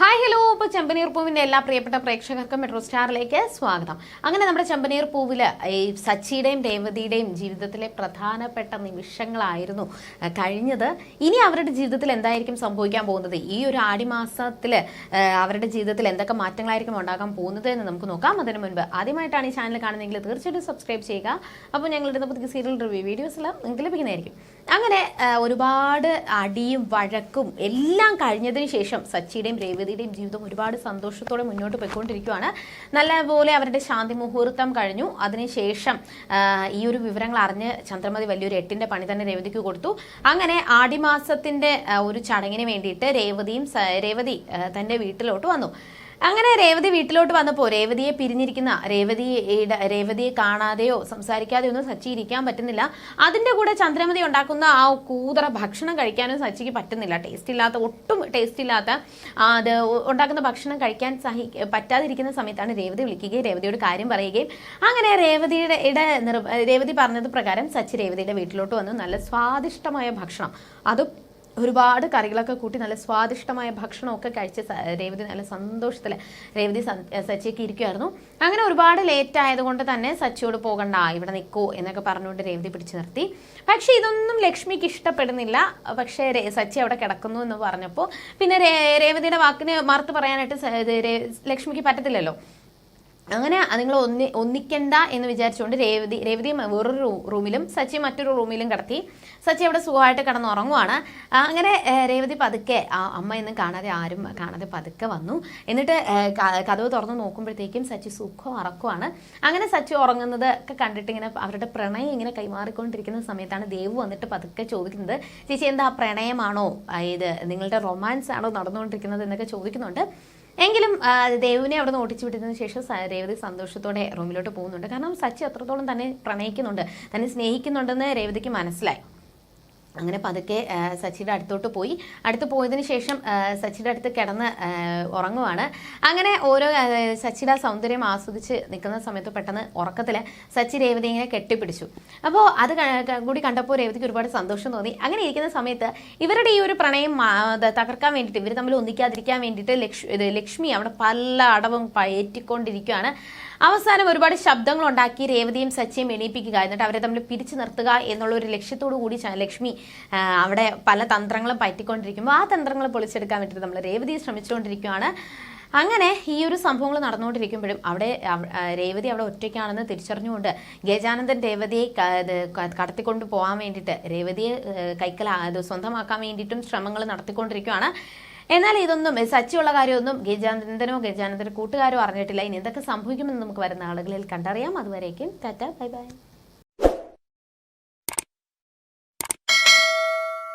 Hi hello ഇപ്പോൾ ചെമ്പനീർ പൂവിന്റെ എല്ലാ പ്രിയപ്പെട്ട പ്രേക്ഷകർക്കും മെട്രോ സ്റ്റാറിലേക്ക് സ്വാഗതം. അങ്ങനെ നമ്മുടെ ചെമ്പനീർ പൂവിൽ ഈ സച്ചിയുടെയും രേവതിയുടെയും ജീവിതത്തിലെ പ്രധാനപ്പെട്ട നിമിഷങ്ങളായിരുന്നു കഴിഞ്ഞത്. ഇനി അവരുടെ ജീവിതത്തിൽ എന്തായിരിക്കും സംഭവിക്കാൻ പോകുന്നത്? ഈ ഒരു ആടിമാസത്തിൽ അവരുടെ ജീവിതത്തിൽ എന്തൊക്കെ മാറ്റങ്ങളായിരിക്കും ഉണ്ടാകാൻ പോകുന്നത് എന്ന് നമുക്ക് നോക്കാം. അതിന് മുൻപ് ആദ്യമായിട്ടാണ് ഈ ചാനൽ കാണുന്നതെങ്കിൽ തീർച്ചയായിട്ടും സബ്സ്ക്രൈബ് ചെയ്യുക. അപ്പോൾ ഞങ്ങളുടെ പുതിയ സീരിയൽ റിവ്യൂ വീഡിയോസ് എല്ലാം നിങ്ങൾക്ക് ലഭിക്കുന്നതായിരിക്കും. അങ്ങനെ ഒരുപാട് അടിയും വഴക്കും എല്ലാം കഴിഞ്ഞതിന് ശേഷം സച്ചിയുടെയും രേവതിയുടെയും ജീവിതം ഒരുപാട് സന്തോഷത്തോടെ മുന്നോട്ട് പോയിക്കൊണ്ടിരിക്കുകയാണ് നല്ലപോലെ അവരുടെ ശാന്തി മുഹൂർത്തം കഴിഞ്ഞു. അതിനുശേഷം ഈ ഒരു വിവരങ്ങൾ അറിഞ്ഞ് ചന്ദ്രമതി വലിയൊരു എട്ടിന്റെ പണി തന്നെ രേവതിക്ക് കൊടുത്തു. അങ്ങനെ ആടിമാസത്തിന്റെ ഒരു ചടങ്ങിന് വേണ്ടിയിട്ട് രേവതിയും രേവതി തന്റെ വീട്ടിലോട്ട് വന്നു. അങ്ങനെ രേവതി വീട്ടിലോട്ട് വന്നപ്പോൾ രേവതിയെ പിരിഞ്ഞിരിക്കുന്ന രേവതിയെ രേവതിയെ കാണാതെയോ സംസാരിക്കാതെയോ ഒന്നും സച്ചി ഇരിക്കാൻ പറ്റുന്നില്ല. അതിന്റെ കൂടെ ചന്ദ്രമതി ഉണ്ടാക്കുന്ന ആ കൂതറ ഭക്ഷണം കഴിക്കാനും സച്ചിക്ക് പറ്റുന്നില്ല. ടേസ്റ്റ് ഇല്ലാത്ത ഒട്ടും ടേസ്റ്റ് ഇല്ലാത്ത അത് ഉണ്ടാക്കുന്ന ഭക്ഷണം കഴിക്കാൻ സഹി പറ്റാതിരിക്കുന്ന സമയത്താണ് രേവതി വിളിക്കുകയും രേവതിയോട് കാര്യം പറയുകയും. അങ്ങനെ രേവതിയുടെ ഇട രേവതി പറഞ്ഞത് പ്രകാരം സച്ചി രേവതിയുടെ വീട്ടിലോട്ട് വന്നു. നല്ല സ്വാദിഷ്ടമായ ഭക്ഷണം. അതും ഒരുപാട് കറികളൊക്കെ കൂട്ടി നല്ല സ്വാദിഷ്ടമായ ഭക്ഷണമൊക്കെ കഴിച്ച് രേവതി നല്ല സന്തോഷത്തിൽ രേവതി സച്ചിയൊക്കെ ഇരിക്കുമായിരുന്നു അങ്ങനെ ഒരുപാട് ലേറ്റ് ആയതുകൊണ്ട് തന്നെ സച്ചിയോട് പോകണ്ട ഇവിടെ നിൽക്കൂ എന്നൊക്കെ പറഞ്ഞുകൊണ്ട് രേവതി പിടിച്ചു നിർത്തി. പക്ഷേ ഇതൊന്നും ലക്ഷ്മിക്ക് ഇഷ്ടപ്പെടുന്നില്ല. പക്ഷേ സച്ചി അവിടെ കിടക്കുന്നു എന്ന് പറഞ്ഞപ്പോൾ പിന്നെ രേവതിയുടെ വാക്കിന് മറുത്ത് പറയാനായിട്ട് ലക്ഷ്മിക്ക് പറ്റത്തില്ലല്ലോ. അങ്ങനെ നിങ്ങൾ ഒന്നി ഒന്നിക്കണ്ട എന്ന് വിചാരിച്ചുകൊണ്ട് രേവതി രേവതി വേറൊരു റൂമിലും സച്ചി മറ്റൊരു റൂമിലും കിടത്തി സച്ചി അവിടെ സുഖമായിട്ട് കിടന്നുറങ്ങുവാണ്. അങ്ങനെ രേവതി പതുക്കെ അമ്മ എന്നും കാണാതെ ആരും കാണാതെ പതുക്കെ വന്നു. എന്നിട്ട് കഥവ് തുറന്ന് നോക്കുമ്പോഴത്തേക്കും സച്ചി സുഖം ഉറക്കുവാണ്. അങ്ങനെ സച്ചി ഉറങ്ങുന്നത് ഒക്കെ കണ്ടിട്ട് ഇങ്ങനെ അവരുടെ പ്രണയം ഇങ്ങനെ കൈമാറിക്കൊണ്ടിരിക്കുന്ന സമയത്താണ് ദേവ് വന്നിട്ട് പതുക്കെ ചോദിക്കുന്നത് ചേച്ചി എന്താ പ്രണയമാണോ? ഇത് നിങ്ങളുടെ റൊമാൻസ് ആണോ നടന്നുകൊണ്ടിരിക്കുന്നത്? എന്നൊക്കെ ചോദിക്കുന്നുണ്ട്. എങ്കിലും ദേവിനെ അവിടെ നിന്ന് ഓടിച്ചു വിട്ടതിന് ശേഷം രേവതി സന്തോഷത്തോടെ റൂമിലോട്ട് പോകുന്നുണ്ട്. കാരണം സച്ചി അത്രത്തോളം തന്നെ പ്രണയിക്കുന്നുണ്ട്. തന്നെ സ്നേഹിക്കുന്നുണ്ടെന്ന് രേവതിക്ക് മനസ്സിലായി. അങ്ങനെ പതുക്കെ സച്ചിയുടെ അടുത്തോട്ട് പോയി. അടുത്ത് പോയതിന് ശേഷം സച്ചിയുടെ അടുത്ത് കിടന്ന് ഉറങ്ങുവാണ്. അങ്ങനെ ഓരോ സച്ചിയുടെ സൗന്ദര്യം ആസ്വദിച്ച് നിൽക്കുന്ന സമയത്ത് പെട്ടെന്ന് ഉറക്കത്തിൽ സച്ചി രേവതി ഇങ്ങനെ കെട്ടിപ്പിടിച്ചു. അപ്പോൾ അത് കൂടി കണ്ടപ്പോൾ രേവതിക്ക് ഒരുപാട് സന്തോഷം തോന്നി. അങ്ങനെ ഇരിക്കുന്ന സമയത്ത് ഇവരുടെ ഈ ഒരു പ്രണയം തകർക്കാൻ വേണ്ടിയിട്ട് ഇവർ തമ്മിൽ ഒന്നിക്കാതിരിക്കാൻ വേണ്ടിയിട്ട് ലക്ഷ്മി അവിടെ പല അടവും പയറ്റിക്കൊണ്ടിരിക്കുകയാണ് അവസാനം ഒരുപാട് ശബ്ദങ്ങൾ ഉണ്ടാക്കി രേവതിയും സച്ചിയും എണീപ്പിക്കുക. എന്നിട്ട് അവരെ തമ്മിൽ പിരിച്ചു നിർത്തുക എന്നുള്ള ഒരു ലക്ഷ്യത്തോടു കൂടി ലക്ഷ്മി അവിടെ പല തന്ത്രങ്ങളും പറ്റിക്കൊണ്ടിരിക്കുമ്പോൾ ആ തന്ത്രങ്ങൾ പൊളിച്ചെടുക്കാൻ വേണ്ടിയിട്ട് നമ്മൾ രേവതി ശ്രമിച്ചുകൊണ്ടിരിക്കുകയാണ് അങ്ങനെ ഈ ഒരു സംഭവങ്ങൾ നടന്നുകൊണ്ടിരിക്കുമ്പോഴും അവിടെ രേവതി അവിടെ ഒറ്റയ്ക്കാണെന്ന് തിരിച്ചറിഞ്ഞുകൊണ്ട് ഗജാനന്ദൻ രേവതിയെ കടത്തിക്കൊണ്ട് പോകാൻ വേണ്ടിയിട്ട് രേവതിയെ കൈക്കല സ്വന്തമാക്കാൻ വേണ്ടിയിട്ടും ശ്രമങ്ങൾ നടത്തിക്കൊണ്ടിരിക്കുകയാണ് എന്നാൽ ഇതൊന്നും സച്ചിയുള്ള കാര്യമൊന്നും ഗജാനന്ദനോ ഗജാനന്ദന്റെ കൂട്ടുകാരോ അറിഞ്ഞിട്ടില്ല. ഇനി എന്തൊക്കെ സംഭവിക്കുമെന്ന് നമുക്ക് വരുന്ന ആളുകളിൽ കണ്ടറിയാം. അതുവരേക്കും ടാറ്റ. Bye bye.